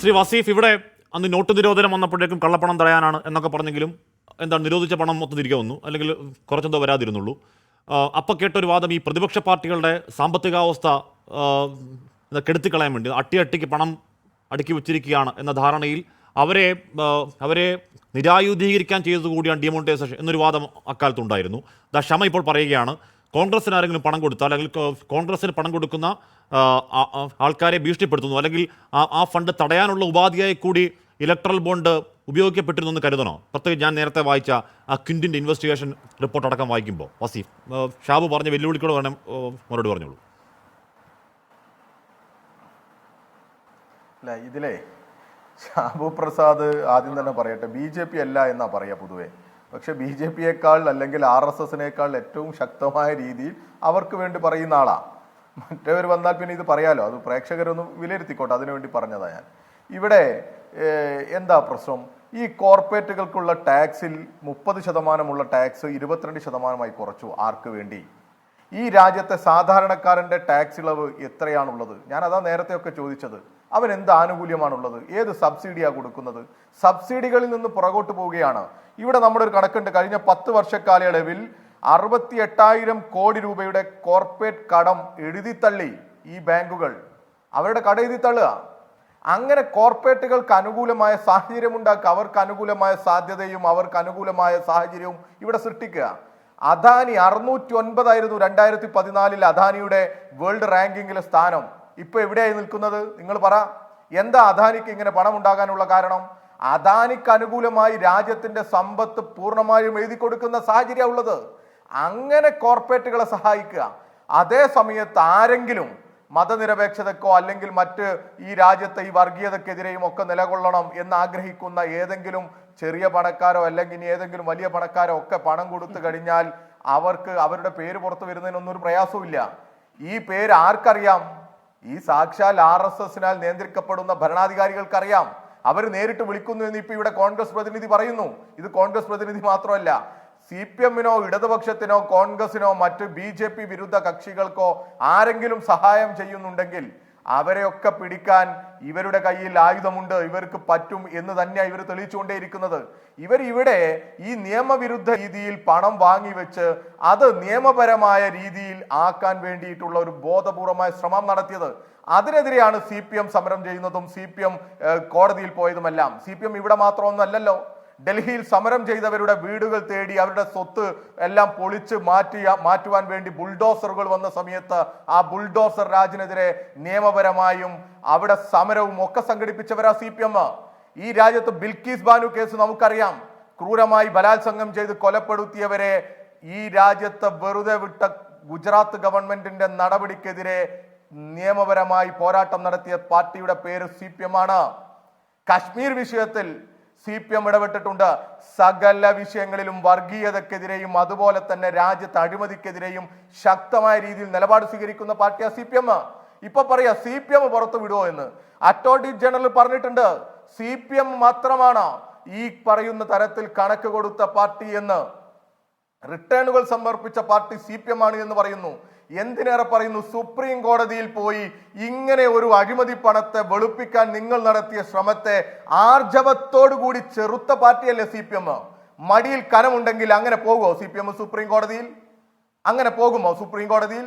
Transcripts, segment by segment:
ശ്രീ വസീഫ് ഇവിടെ അന്ന് നോട്ട് നിരോധനം വന്നപ്പോഴേക്കും കള്ളപ്പണം തടയാനാണ് എന്നൊക്കെ പറഞ്ഞെങ്കിലും എന്താണ് നിരോധിച്ച പണം മൊത്തം തിരികെ വന്നു. അല്ലെങ്കിൽ കുറച്ചെന്തോ വരാതിരുന്നുള്ളൂ. അപ്പം കേട്ടൊരു വാദം ഈ പ്രതിപക്ഷ പാർട്ടികളുടെ സാമ്പത്തികാവസ്ഥ കെടുത്തിക്കളയാൻ വേണ്ടി അട്ടി അട്ടിക്ക് പണം അടുക്കി വെച്ചിരിക്കുകയാണ് എന്ന ധാരണയിൽ അവരെ അവരെ നിരായുധീകരിക്കാൻ ചെയ്തത് കൂടിയാണ് ഡിമോണിറ്റൈസേഷൻ എന്നൊരു വാദം അക്കാലത്തുണ്ടായിരുന്നു. ദ ക്ഷമ ഇപ്പോൾ പറയുകയാണ്. കോൺഗ്രസിന് ആരെങ്കിലും പണം കൊടുത്താൽ അല്ലെങ്കിൽ കോൺഗ്രസ്സിന് പണം കൊടുക്കുന്ന ആൾക്കാരെ ഭീഷണിപ്പെടുത്തുന്നു. അല്ലെങ്കിൽ ആ ഫണ്ട് തടയാനുള്ള ഉപാധിയായി കൂടി ഇലക്ട്രൽ ബോണ്ട് ഉപയോഗിക്കപ്പെട്ടിരുന്നു എന്ന് കരുതണോ? പ്രത്യേകിച്ച് ഞാൻ നേരത്തെ വായിച്ച ആ ക്വിന്റിന്റെ ഇൻവെസ്റ്റിഗേഷൻ റിപ്പോർട്ട് അടക്കം വായിക്കുമ്പോൾ. വസീഫ് ഷാബു പറഞ്ഞ വെല്ലുവിളിക്കോട് വേണം മറുപടി പറഞ്ഞോളൂ. അല്ല ഇതിലേ ഷാബു പ്രസാദ് ആദ്യം തന്നെ പറയട്ടെ. ബി ജെ പി അല്ല എന്നാ പറയാ പൊതുവെ? പക്ഷെ ബി ജെ പിയേക്കാൾ അല്ലെങ്കിൽ ആർ എസ് എസിനേക്കാൾ ഏറ്റവും ശക്തമായ രീതിയിൽ അവർക്ക് വേണ്ടി പറയുന്ന ആളാണ് മറ്റവർ വന്നാൽ പിന്നെ ഇത് പറയാലോ? അത് പ്രേക്ഷകരൊന്നും വിലയിരുത്തിക്കോട്ടെ അതിനുവേണ്ടി പറഞ്ഞതാണ് പറഞ്ഞതാ ഞാൻ. ഇവിടെ എന്താ പ്രശ്നം? ഈ കോർപ്പറേറ്റുകൾക്കുള്ള ടാക്സിൽ മുപ്പത് ശതമാനമുള്ള ടാക്സ് ഇരുപത്തിരണ്ട് ശതമാനമായി കുറച്ചു. ആർക്ക് വേണ്ടി? ഈ രാജ്യത്തെ സാധാരണക്കാരന്റെ ടാക്സ് ഇളവ് എത്രയാണുള്ളത്? ഞാൻ അതാ നേരത്തെയൊക്കെ ചോദിച്ചത്. അവൻ എന്ത് ആനുകൂല്യമാണുള്ളത്? ഏത് സബ്സിഡിയാണ് കൊടുക്കുന്നത്? സബ്സിഡികളിൽ നിന്ന് പുറകോട്ട് പോവുകയാണ്. ഇവിടെ നമ്മുടെ ഒരു കണക്കുണ്ട്. കഴിഞ്ഞ പത്ത് വർഷക്കാലയളവിൽ അറുപത്തി എട്ടായിരം കോടി രൂപയുടെ കോർപ്പറേറ്റ് കടം എഴുതിത്തള്ളി ഈ ബാങ്കുകൾ. അവരുടെ കട എഴുതി തള്ളുക അങ്ങനെ കോർപ്പറേറ്റുകൾക്ക് അനുകൂലമായ സാഹചര്യം ഉണ്ടാക്കുക അവർക്ക് അനുകൂലമായ സാധ്യതയും അവർക്ക് അനുകൂലമായ സാഹചര്യവും ഇവിടെ സൃഷ്ടിക്കുക. അദാനി അറുന്നൂറ്റി ഒൻപതായിരുന്നു രണ്ടായിരത്തി പതിനാലിൽ അദാനിയുടെ വേൾഡ് റാങ്കിങ്ങിലെ സ്ഥാനം. ഇപ്പൊ എവിടെയായി നിൽക്കുന്നത്? നിങ്ങൾ പറ. എന്താ അദാനിക്ക് ഇങ്ങനെ പണം ഉണ്ടാകാനുള്ള കാരണം? അദാനിക്ക് അനുകൂലമായി രാജ്യത്തിന്റെ സമ്പത്ത് പൂർണമായും എഴുതി കൊടുക്കുന്ന സാഹചര്യം ഉള്ളത്. അങ്ങനെ കോർപ്പറേറ്റുകളെ സഹായിക്കുക. അതേ സമയത്ത് ആരെങ്കിലും മതനിരപേക്ഷതക്കോ അല്ലെങ്കിൽ മറ്റ് ഈ രാജ്യത്തെ ഈ വർഗീയതക്കെതിരെയും ഒക്കെ നിലകൊള്ളണം എന്ന് ആഗ്രഹിക്കുന്ന ഏതെങ്കിലും ചെറിയ പണക്കാരോ അല്ലെങ്കിൽ ഇനി ഏതെങ്കിലും വലിയ പണക്കാരോ ഒക്കെ പണം കൊടുത്തു കഴിഞ്ഞാൽ അവർക്ക് അവരുടെ പേര് പുറത്തു വരുന്നതിനൊന്നും ഒരു പ്രയാസവും ഈ പേര് ആർക്കറിയാം? ഈ സാക്ഷാൽ ആർ എസ് എസിനാൽ നിയന്ത്രിക്കപ്പെടുന്ന ഭരണാധികാരികൾക്കറിയാം. അവർ നേരിട്ട് വിളിക്കുന്നു എന്ന് ഇപ്പൊ ഇവിടെ കോൺഗ്രസ് പ്രതിനിധി പറയുന്നു. ഇത് കോൺഗ്രസ് പ്രതിനിധി മാത്രമല്ല സി പി എമ്മിനോ ഇടതുപക്ഷത്തിനോ കോൺഗ്രസിനോ മറ്റ് ബി ജെ പി വിരുദ്ധ കക്ഷികൾക്കോ ആരെങ്കിലും സഹായം ചെയ്യുന്നുണ്ടെങ്കിൽ അവരെയൊക്കെ പിടിക്കാൻ ഇവരുടെ കയ്യിൽ ആയുധമുണ്ട് ഇവർക്ക് പറ്റും എന്ന് തന്നെയാണ് ഇവർ തെളിയിച്ചുകൊണ്ടേയിരിക്കുന്നത്. ഇവർ ഇവിടെ ഈ നിയമവിരുദ്ധ രീതിയിൽ പണം വാങ്ങി വെച്ച് അത് നിയമപരമായ രീതിയിൽ ആക്കാൻ വേണ്ടിയിട്ടുള്ള ഒരു ബോധപൂർവമായ ശ്രമം നടത്തിയത്. അതിനെതിരെയാണ് സി സമരം ചെയ്യുന്നതും സി കോടതിയിൽ പോയതുമെല്ലാം. സി ഇവിടെ മാത്രമൊന്നല്ലല്ലോ ഡൽഹിയിൽ സമരം ചെയ്തവരുടെ വീടുകൾ തേടി അവരുടെ സ്വത്ത് എല്ലാം പൊളിച്ച് മാറ്റിയ മാറ്റുവാൻ വേണ്ടി ബുൾഡോസറുകൾ വന്ന സമയത്ത് ആ ബുൾഡോസർ രാജിനെതിരെ നിയമപരമായും അവിടെ സമരവും ഒക്കെ സംഘടിപ്പിച്ചവരാ സി പി എം. ഈ രാജ്യത്ത് ബിൽക്കീസ് ബാനു കേസ് നമുക്കറിയാം. ക്രൂരമായി ബലാത്സംഗം ചെയ്ത് കൊലപ്പെടുത്തിയവരെ ഈ രാജ്യത്ത് വെറുതെ വിട്ട ഗുജറാത്ത് ഗവൺമെന്റിന്റെ നടപടിക്കെതിരെ നിയമപരമായി പോരാട്ടം നടത്തിയ പാർട്ടിയുടെ പേര് സി പി എം ആണ്. കശ്മീർ വിഷയത്തിൽ സി പി എം ഇടപെട്ടിട്ടുണ്ട്. സകല വിഷയങ്ങളിലും വർഗീയതക്കെതിരെയും അതുപോലെ തന്നെ രാജ്യത്ത് അഴിമതിക്കെതിരെയും ശക്തമായ രീതിയിൽ നിലപാട് സ്വീകരിക്കുന്ന പാർട്ടിയാ സി പി എം. ഇപ്പൊ പറയാ സി പി എം പുറത്തു വിടുവോ എന്ന്. അറ്റോർണി ജനറൽ പറഞ്ഞിട്ടുണ്ട് സി പി എം മാത്രമാണ് ഈ പറയുന്ന തരത്തിൽ കണക്ക് കൊടുത്ത പാർട്ടി എന്ന്. റിട്ടേണുകൾ സമർപ്പിച്ച പാർട്ടി സി പി എം ആണ് എന്ന് പറയുന്നു. എന്തിനേറെ പറയുന്നു? സുപ്രീം കോടതിയിൽ പോയി ഇങ്ങനെ ഒരു അഴിമതി പണത്തെ വെളുപ്പിക്കാൻ നിങ്ങൾ നടത്തിയ ശ്രമത്തെ ആർജവത്തോടു കൂടി ചെറുത്ത പാർട്ടിയല്ലേ സി പി എം? മടിയിൽ കനമുണ്ടെങ്കിൽ അങ്ങനെ പോകുമോ സി പി എം സുപ്രീം കോടതിയിൽ? അങ്ങനെ പോകുമോ സുപ്രീം കോടതിയിൽ?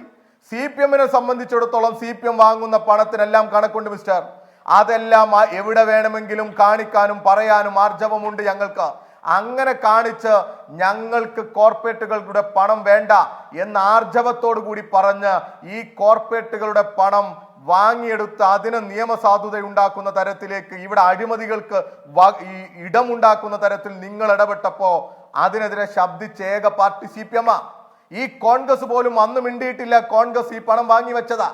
സി പി എമ്മിനെ സംബന്ധിച്ചിടത്തോളം സി പി എം വാങ്ങുന്ന പണത്തിനെല്ലാം കണക്കുണ്ട് മിസ്റ്റർ. അതെല്ലാം എവിടെ വേണമെങ്കിലും കാണിക്കാനും പറയാനും ആർജവമുണ്ട് ഞങ്ങൾക്ക്. അങ്ങനെ കാണിച്ച് ഞങ്ങൾക്ക് കോർപ്പറേറ്റുകളുടെ പണം വേണ്ട എന്ന ആർജവത്തോടു കൂടി പറഞ്ഞ് ഈ കോർപ്പറേറ്റുകളുടെ പണം വാങ്ങിയെടുത്ത് അതിന് നിയമസാധുത ഉണ്ടാക്കുന്ന തരത്തിലേക്ക് ഇവിടെ അഴിമതികൾക്ക് ഇടമുണ്ടാക്കുന്ന തരത്തിൽ നിങ്ങൾ ഇടപെട്ടപ്പോ അതിനെതിരെ ശബ്ദിച്ച ഏക പാർട്ടി സി പി എമ്മ. ഈ കോൺഗ്രസ് പോലും അന്ന് മിണ്ടിയിട്ടില്ല. കോൺഗ്രസ് ഈ പണം വാങ്ങി വെച്ചതാ.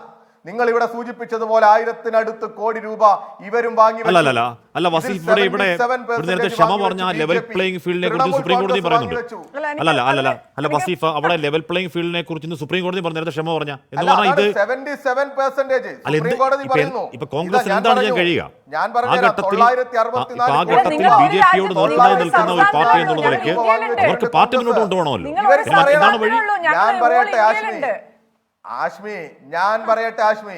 നിങ്ങൾ ഇവിടെ സൂചിപ്പിച്ചതുപോലെ ആയിരത്തിനടുത്ത് കോടി രൂപ ഇവരും വാങ്ങി അല്ല അല്ല വസീഫ് ഇവിടെ ഇവിടെ 77% നേരത്തെ ക്ഷമ പറഞ്ഞ ആ ലെവൽ. പ്ലേയിങ് ഫീൽഡിനെ കുറിച്ച് സുപ്രീം കോടതി പറയുന്നുണ്ട് അല്ല, അല്ല അല്ല അല്ല വസീഫ് അവിടെ ലെവൽ പ്ലേയിങ് ഫീൽഡിനെ കുറിച്ച് സുപ്രീം കോടതി പറഞ്ഞു നേരത്തെ ക്ഷമ പറഞ്ഞ എന്ന് പറഞ്ഞാൽ ഇത് സെവന്റി 77% അല്ല, സുപ്രീം കോടതി ഇപ്പൊ പറയുന്നു. ഇപ്പൊ കോൺഗ്രസ് എന്താണ് ഞാൻ കഴിയുക? ഞാൻ ആ. ഘട്ടത്തിൽ ആ കോടി ഘട്ടത്തിൽ ബി ജെ പിയോട് നിൽക്കുന്ന ഒരു പാർട്ടി എന്നുള്ള നിലയ്ക്ക് അവർക്ക് പാർട്ടി മുന്നോട്ട് കൊണ്ടുപോകണമല്ലോ എന്താണ് വഴി ഞാൻ പറയട്ടെ. ആഷ്മി ഞാൻ പറയട്ടെ ആഷ്മി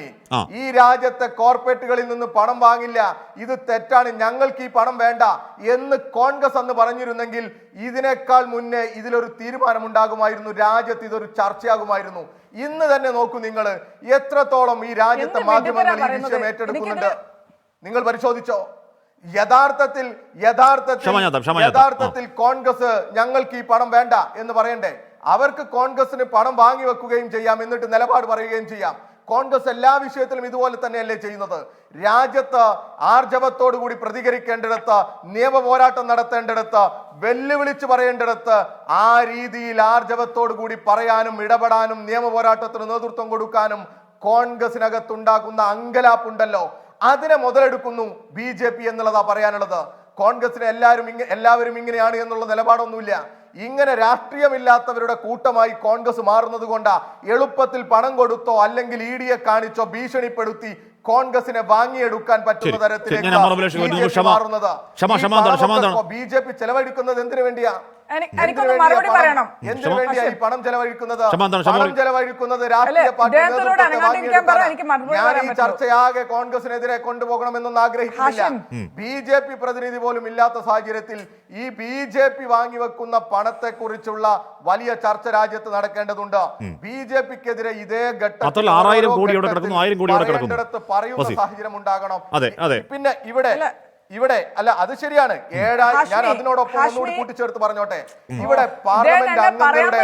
ഈ രാജ്യത്തെ കോർപ്പറേറ്റുകളിൽ നിന്ന് പണം വാങ്ങില്ല. ഇത് തെറ്റാണ്. ഞങ്ങൾക്ക് ഈ പണം വേണ്ട എന്ന് കോൺഗ്രസ് അന്ന് പറഞ്ഞിരുന്നെങ്കിൽ ഇതിനേക്കാൾ മുന്നേ ഇതിലൊരു തീരുമാനമുണ്ടാകുമായിരുന്നു. രാജ്യത്ത് ഇതൊരു ചർച്ചയാകുമായിരുന്നു. ഇന്ന് തന്നെ നോക്കൂ നിങ്ങൾ എത്രത്തോളം ഈ രാജ്യത്തെ മാധ്യമങ്ങൾ ഈ വിഷയം ഏറ്റെടുക്കുന്നുണ്ട്? നിങ്ങൾ പരിശോധിച്ചോ? യഥാർത്ഥത്തിൽ യഥാർത്ഥത്തിൽ. യഥാർത്ഥത്തിൽ കോൺഗ്രസ് ഞങ്ങൾക്ക് ഈ പണം വേണ്ട എന്ന് പറയണ്ടേ? അവർക്ക് കോൺഗ്രസിന് പണം വാങ്ങി വെക്കുകയും ചെയ്യാം എന്നിട്ട് നിലപാട് പറയുകയും ചെയ്യാം. കോൺഗ്രസ് എല്ലാ വിഷയത്തിലും ഇതുപോലെ തന്നെയല്ലേ ചെയ്യുന്നത്? രാജ്യത്ത് ആർജവത്തോടു കൂടി പ്രതികരിക്കേണ്ടിടത്ത് നിയമ പോരാട്ടം നടത്തേണ്ടിടത്ത് വെല്ലുവിളിച്ച് പറയേണ്ടിടത്ത് ആ രീതിയിൽ ആർജവത്തോടു കൂടി പറയാനും ഇടപെടാനും നിയമ പോരാട്ടത്തിന് നേതൃത്വം കൊടുക്കാനും കോൺഗ്രസിനകത്തുണ്ടാക്കുന്ന അങ്കലാപ്പുണ്ടല്ലോ. അതിനെ മുതലെടുക്കുന്നു ബി ജെ പി എന്നുള്ളതാ പറയാനുള്ളത്. കോൺഗ്രസിന് എല്ലാവരും എല്ലാവരും ഇങ്ങനെയാണ് എന്നുള്ള നിലപാടൊന്നുമില്ല. ഇങ്ങനെ രാഷ്ട്രീയമില്ലാത്തവരുടെ കൂട്ടമായി കോൺഗ്രസ് മാറുന്നത് കൊണ്ടാ എളുപ്പത്തിൽ പണം കൊടുത്തോ അല്ലെങ്കിൽ ഇ ഡിയെ കാണിച്ചോ ഭീഷണിപ്പെടുത്തി കോൺഗ്രസിനെ വാങ്ങിയെടുക്കാൻ പറ്റുന്ന തരത്തിലേക്ക് മാറുന്നത്? ബി ജെ പി ചെലവഴിക്കുന്നത് എന്തിനു വേണ്ടിയാ? എനിക്കൊന്ന് വേണ്ടിയാ മറുപടി? പറയണം. എന്തിനു പണം ചെലവഴിക്കുന്നത് പണം രാഷ്ട്രീയ പാർട്ടികൾ എനിക്ക് ഞാൻ ഈ? ചർച്ചയാകെ കോൺഗ്രസിനെതിരെ കൊണ്ടുപോകണമെന്നൊന്നും ആഗ്രഹിക്കുന്നില്ല. ബി ജെ പി പ്രതിനിധി പോലും ഇല്ലാത്ത സാഹചര്യത്തിൽ ഈ ബി ജെ പി വാങ്ങിവെക്കുന്ന പണത്തെ കുറിച്ചുള്ള വലിയ ചർച്ച രാജ്യത്ത് നടക്കേണ്ടതുണ്ട് ബി ജെ പിക്കെതിരെ ഇതേ ഘട്ടത്തിൽ മാത്രമല്ല, ആറായിരം ഓരോ കോടി പറയുന്ന സാഹചര്യം ഉണ്ടാകണം അതെ, അതെ. പിന്നെ ഇവിടെ. ഇവിടെ അല്ല അത് ശരിയാണ്. ഏഴായി ഞാൻ അതിനോടൊപ്പം ഒന്നുകൂടി. കൂട്ടിച്ചേർത്ത് പറഞ്ഞോട്ടെ. ഇവിടെ പാർലമെന്റ് അംഗങ്ങളുടെ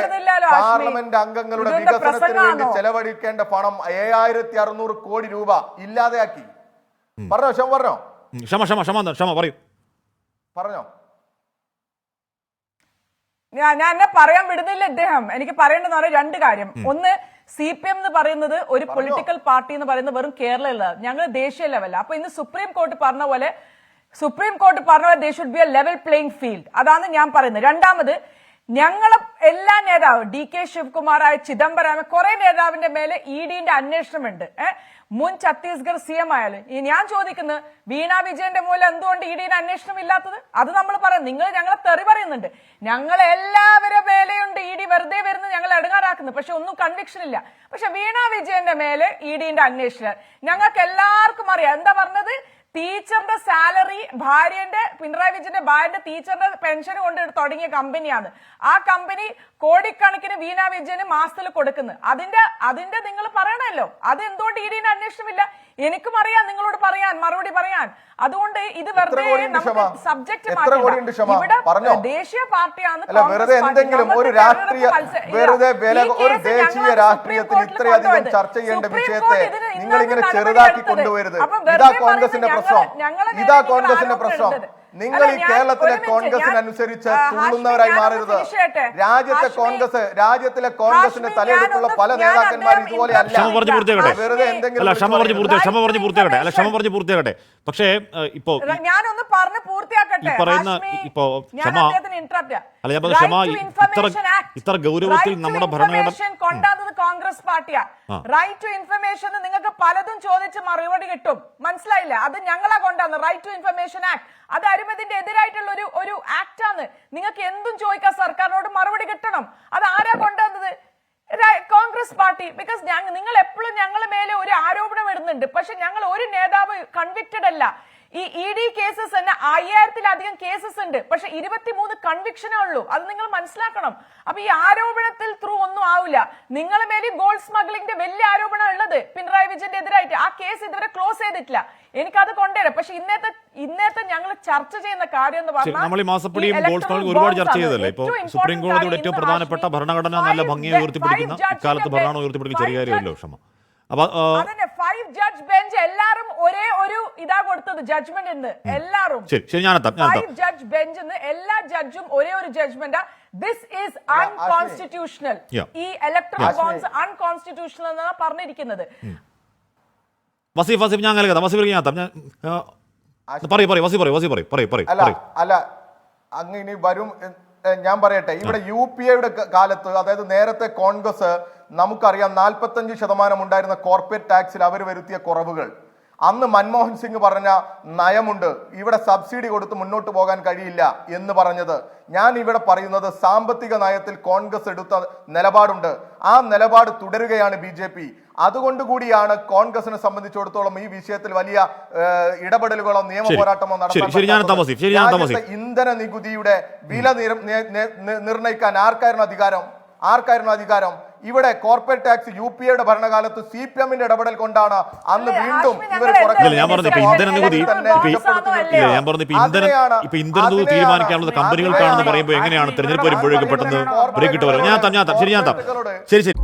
പാർലമെന്റ് അംഗങ്ങളുടെ വികസനത്തിന് വേണ്ടി ചെലവഴിക്കേണ്ട പണം ഏഴായിരത്തി അറുന്നൂറ് കോടി രൂപ ഇല്ലാതെയാക്കി. പറഞ്ഞോ ക്ഷമ പറഞ്ഞോ? ക്ഷമ ക്ഷമ ക്ഷമ? ക്ഷമ പറയൂ. പറഞ്ഞോ? ഞാൻ ഞാൻ എന്നെ പറയാൻ വിടുന്നില്ല ഇദ്ദേഹം. എനിക്ക് പറയേണ്ടതെന്ന് പറഞ്ഞാൽ രണ്ട് കാര്യം. ഒന്ന് സി പി എം എന്ന് പറയുന്നത് ഒരു പൊളിറ്റിക്കൽ പാർട്ടി എന്ന് പറയുന്നത് വെറും കേരള ഞങ്ങൾ ദേശീയ ലെവലിൽ അപ്പൊ ഇന്ന് സുപ്രീം കോർട്ട് പറഞ്ഞ പോലെ സുപ്രീം കോർട്ട് പറഞ്ഞ they should be a level playing field അതാണ് ഞാൻ പറയുന്നത്. രണ്ടാമത് ഞങ്ങളെ എല്ലാ നേതാവ് ഡി കെ ശിവകുമാറായ ചിദംബരം കുറെ നേതാവിന്റെ മേലെ ഇ ഡിന്റെ അന്വേഷണമുണ്ട്. മുൻ ഛത്തീസ്ഗഡ് സി എം ആയാലും. ഈ ഞാൻ ചോദിക്കുന്നത് വീണ വിജയന്റെ മൂലം എന്തുകൊണ്ട് ഇ ഡിയുടെ അന്വേഷണം ഇല്ലാത്തത്? അത് നമ്മൾ പറയാം. നിങ്ങൾ ഞങ്ങളെ തെറി പറയുന്നുണ്ട്. ഞങ്ങൾ എല്ലാവരുടെ മേലെയുണ്ട് ഇ ഡി വെറുതെ വരുന്നത് ഞങ്ങൾ എടുങ്ങാറാക്കുന്നു. പക്ഷെ ഒന്നും കൺവിക്ഷൻ ഇല്ല. പക്ഷെ വീണ വിജയന്റെ മേലെ ഇ ഡിന്റെ അന്വേഷണം. ഞങ്ങൾക്ക് എല്ലാവർക്കും അറിയാം. എന്താ പറഞ്ഞത്? ടീച്ചറിന്റെ സാലറി ഭാര്യന്റെ പിണറായി വിജയന്റെ ഭാര്യന്റെ ടീച്ചറിന്റെ പെൻഷൻ കൊണ്ട് തുടങ്ങിയ കമ്പനിയാണ്. ആ കമ്പനി കോടിക്കണക്കിന് വീണ വിജയന് മാസത്തിൽ കൊടുക്കുന്നത് അതിന്റെ അതിന്റെ നിങ്ങൾ പറയണല്ലോ അത് എന്തുകൊണ്ട് ഇ ഡിന്റെ അന്വേഷണമില്ല എനിക്കും അറിയാം നിങ്ങളോട് പറയാൻ മറുപടി പറയാൻ അതുകൊണ്ട് ഇത് വെറുതെ നമുക്ക് ക്ഷമ? സബ്ജക്ട്? പറഞ്ഞോ. ദേശീയ പാർട്ടിയാണ് വെറുതെ എന്തെങ്കിലും ഒരു രാഷ്ട്രീയ വെറുതെ ഒരു ദേശീയ രാഷ്ട്രീയത്തിൽ ഇത്രയധികം ചർച്ച ചെയ്യേണ്ട വിഷയത്തെ നിങ്ങൾ ഇങ്ങനെ ചെറുതാക്കി കൊണ്ടുവരുത് ഇതാ കോൺഗ്രസിന്റെ പ്രശ്നം ഇതാ കോൺഗ്രസിന്റെ പ്രശ്നം. നിങ്ങൾ ഈ കേരളത്തിലെ കോൺഗ്രസിന് അനുസരിച്ച് തുള്ളുന്നവരായി മാറരുത്. രാജ്യത്തെ കോൺഗ്രസ് രാജ്യത്തിലെ കോൺഗ്രസിന്റെ തലയെടുപ്പുള്ള പല നേതാക്കന്മാരും നേതാക്കന്മാർ ഇതുപോലെ അല്ല. ക്ഷമ പറഞ്ഞു പൂർത്തിയാക്കട്ടെ. വെറുതെ എന്തെങ്കിലും അല്ല ക്ഷമ പറഞ്ഞു വിളിച്ച് പൂർത്തിയാക്കട്ടെ ക്ഷമ പറഞ്ഞു പൂർത്തിയാക്കട്ടെ അല്ല ക്ഷമ പറഞ്ഞു പൂർത്തിയാക്കട്ടെ പക്ഷേ ഇപ്പോ ഞാനൊന്ന് പറഞ്ഞു പൂർത്തിയാക്കട്ടെ. പറയുന്ന ഇപ്പോ ഞാൻ ക്ഷമ- അല്ല, ഞാൻ ക്ഷമ ഇത്ര- ഇത്ര ഗൗരവത്തിൽ നമ്മുടെ ഭരണഘടന- Information കോൺഗ്രസ് പാർട്ടിയാ റൈറ്റ് ടു ഇൻഫർമേഷൻ നിങ്ങൾക്ക് പലതും ചോദിച്ച് മറുപടി കിട്ടും. മനസ്സിലായില്ല? അത് ഞങ്ങളാ കൊണ്ടാന്ന് റൈറ്റ് ടു ഇൻഫർമേഷൻ ആക്ട് അത് അഴിമതിന്റെ എതിരായിട്ടുള്ള ഒരു ഒരു ആക്ട് ആണ്. നിങ്ങൾക്ക് എന്തും ചോദിക്കാൻ സർക്കാരിനോട് മറുപടി കിട്ടണം. അത് ആരാ കൊണ്ടുവന്നത്? കോൺഗ്രസ് പാർട്ടി. ബിക്കോസ് നിങ്ങൾ എപ്പോഴും ഞങ്ങളുടെ മേലെ ഒരു ആരോപണം ഇടുന്നുണ്ട്. പക്ഷെ ഞങ്ങൾ ഒരു നേതാവ് കൺവിക്റ്റഡ് അല്ല. ഈ ഇ ഡി കേസസ് തന്നെ അയ്യായിരത്തിലധികം കേസസ് ഉണ്ട്. പക്ഷെ ഇരുപത്തിമൂന്ന് കൺവിക്ഷനേ ഉള്ളൂ. അത് നിങ്ങൾ മനസ്സിലാക്കണം. അപ്പൊ ഈ ആരോപണത്തിൽ ത്രൂ ഒന്നും ആവില്ല. നിങ്ങളെ മേലെ ഗോൾഡ് സ്മഗ്ലിംഗിന്റെ വലിയ ആരോപണം ഉള്ളത്. പിണറായി വിജയന്റെ എതിരായിട്ട്. ആ കേസ് ഇതുവരെ ക്ലോസ് ചെയ്തിട്ടില്ല. എനിക്കത് കൊണ്ടുവരാം. പക്ഷെ ഇന്നത്തെ ഇന്നത്തെ ഞങ്ങൾ ചർച്ച ചെയ്യുന്ന കാര്യം എന്ന് പറഞ്ഞാൽ നമ്മൾ ഈ മാസപ്പടിയും ഗോൾഡ് സ്മഗ്ലിംഗ് ഒരുപാട് ചർച്ച ചെയ്തതല്ലേ? ഇപ്പോൾ സുപ്രീം കോടതിയുടെ ഏറ്റവും പ്രധാനപ്പെട്ട ഭരണഘടന നല്ല ഭംഗിയെ ഉയർത്തിപ്പിടിക്കുന്ന ഇക്കാലത്ത് ഭരണം ഉയർത്തിപ്പിടിക്കുന്ന ചെറിയ കാര്യമല്ലോ ക്ഷമ? അപ്പൊ ഫൈവ് ജഡ്ജ് ബെഞ്ച് എല്ലാരും ഒരേ ഒരു ഇതാ കൊടുത്തത് ജഡ്ജ്മെന്റ് എല്ലാരും. ശരി ശരി ഞാനെത്താം ഞാനെത്താം. ഫൈവ് ജഡ്ജ് ബെഞ്ച് എല്ലാ ജഡ്ജും ഒരേ ഒരു ജഡ്ജ്മെന്റ് ദിസ് ഈസ് അൺകോൺസ്റ്റിറ്റ്യൂഷണൽ ഈ ഇലക്ട്രൽ Yeah. ബോൺസ് അൺകോൺസ്റ്റിറ്റ്യൂഷണൽ എന്നാണ് പറഞ്ഞിരിക്കുന്നത്. വസീഫ് വസീഫ് ഞാൻ വസീഫ് ഞാൻ ഞാൻ ആ, പറയൂ പറയൂ വസീഫ് പറയൂ വസീഫ് പറയൂ പറയൂ പറയൂ അല്ല അങ്ങനെ ഇനി വരും ഞാൻ പറയട്ടെ ഇവിടെ യു പി എയുടെ കാലത്ത് അതായത് നേരത്തെ കോൺഗ്രസ് നമുക്കറിയാം നാൽപ്പത്തഞ്ച് ശതമാനം ഉണ്ടായിരുന്ന കോർപ്പറേറ്റ് ടാക്സിൽ അവർ വരുത്തിയ കുറവുകൾ. അന്ന് മൻമോഹൻ സിംഗ് പറഞ്ഞ നയമുണ്ട് ഇവിടെ സബ്സിഡി കൊടുത്ത് മുന്നോട്ട് പോകാൻ കഴിയില്ല എന്ന് പറഞ്ഞത്. ഞാൻ ഇവിടെ പറയുന്നത് സാമ്പത്തിക നയത്തിൽ കോൺഗ്രസ് എടുത്ത നിലപാടുണ്ട്. ആ നിലപാട് തുടരുകയാണ് ബി ജെ പി. അതുകൊണ്ട് കൂടിയാണ് കോൺഗ്രസിനെ സംബന്ധിച്ചിടത്തോളം ഈ വിഷയത്തിൽ വലിയ ഇടപെടലുകളോ നിയമ. പോരാട്ടമോ നടത്തുന്നത്. ഇന്ധന നികുതിയുടെ വില നിർണയിക്കാൻ ആർക്കായിരുന്നു അധികാരം? ആർക്കായിരുന്നു അധികാരം? ഇവിടെ കോർപ്പറേറ്റ് ടാക്സ് യു പി എയുടെ ഭരണകാലത്ത് സി പി എമ്മിന്റെ ഇടപെടൽ കൊണ്ടാണ് അന്ന് വീണ്ടും ഇവർ കുറയ്ക്കുന്നത്. ഞാൻ പറഞ്ഞു ഇന്ധന നികുതി ഞാൻ പറഞ്ഞു ഇപ്പൊ ഇന്ധന നികുതി തീരുമാനിക്കാനുള്ളത് കമ്പനികൾക്കാണെന്ന് പറയുമ്പോൾ എങ്ങനെയാണ് തെരഞ്ഞെടുപ്പ് വരുമ്പോഴേക്ക് പെട്ടെന്ന് കോർപ്പറേറ്റ് ബ്രേക്ക് ഇട്ട് വരും ഞാൻ താം ഞാൻ താം ശരി ഞാൻ താം ശരി ശരി.